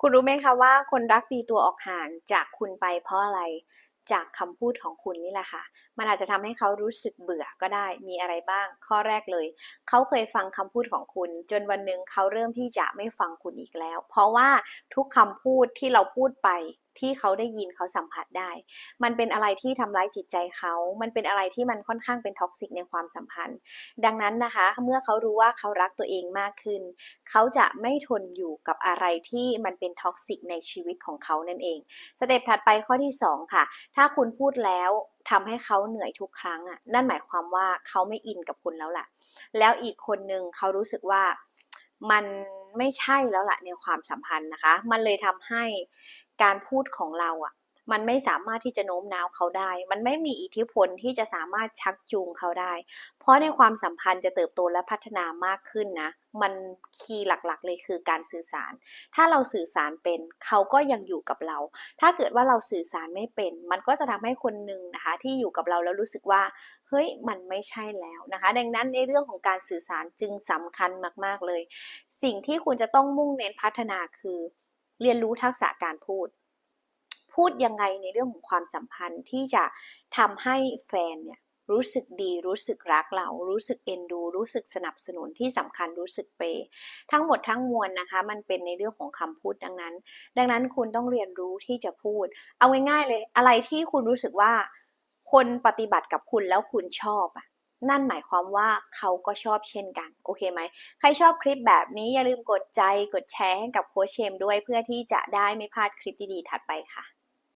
คุณรู้ไหมคะว่าคนรักตีตัวออกห่างจากคุณไปเพราะอะไรจากคำพูดของคุณนี่แหละค่ะ มันอาจจะทำให้เขารู้สึกเบื่อก็ได้ มีอะไรบ้าง ข้อแรกเลย เขาเคยฟังคำพูดของคุณ จนวันหนึ่งเขาเริ่มที่จะไม่ฟังคุณอีกแล้ว เพราะว่าทุกคำพูดที่เราพูดไปที่เขาได้ยินเขาสัมผัสได้ มันเป็นอะไรที่ทำร้ายจิตใจเขา มันเป็นอะไรที่มันค่อนข้างเป็นท็อกซิกในความสัมพันธ์ ดังนั้นนะคะ เมื่อเขารู้ว่าเขารักตัวเองมากขึ้น เขาจะไม่ทนอยู่กับอะไรที่มันเป็นท็อกซิกในชีวิตของเขานั่นเอง สเต็ปถัดไปข้อที่ 2 ค่ะ ถ้าคุณพูดแล้วทำให้เขาเหนื่อยทุกครั้งอะ นั่นหมายความว่าเขาไม่อินกับคุณแล้วล่ะ แล้วอีกคนนึงเขารู้สึกว่ามันไม่ใช่แล้วล่ะในความสัมพันธ์นะคะ มันเลยทำให้ การพูดของเราอะ มันไม่สามารถที่จะโน้มน้าวเขาได้ มันไม่มีอิทธิพลที่จะสามารถชักจูงเขาได้ เพราะในความสัมพันธ์จะเติบโตและพัฒนามากขึ้นนะ มันคีย์หลักๆ เลยคือการสื่อสาร ถ้าเราสื่อสารเป็นเขาก็ยังอยู่กับเรา ถ้าเกิดว่าเราสื่อสารไม่เป็น มันก็จะทำให้คนหนึ่งนะคะ ที่อยู่กับเราแล้วรู้สึกว่าเฮ้ยมันไม่ใช่แล้วนะคะ ดังนั้นในเรื่องของการสื่อสารจึงสำคัญมากๆเลย สิ่งที่คุณจะต้องมุ่งเน้นพัฒนาคือเรียนรู้ทักษะการพูด พูดยังไงในเรื่องของความสัมพันธ์ที่จะทำให้แฟนเนี่ยรู้สึกดีรู้สึกรักเรา รู้สึกเอ็นดู รู้สึกสนับสนุนที่สำคัญรู้สึกเปย์ทั้งหมดทั้งมวลนะคะ มันเป็นในเรื่องของคำพูดดังนั้น ดังนั้นคุณต้องเรียนรู้ที่จะพูด เอาง่ายๆเลย อะไรที่คุณรู้สึกว่า คนปฏิบัติกับคุณแล้วคุณชอบอะนั่นหมายความว่าเขาก็ชอบเช่นกัน โอเคไหม ใครชอบคลิปแบบนี้อย่าลืมกดใจกดแชร์ให้กับโค้ชเชมด้วยเพื่อที่จะได้ไม่พลาดคลิปดีๆถัดไปค่ะ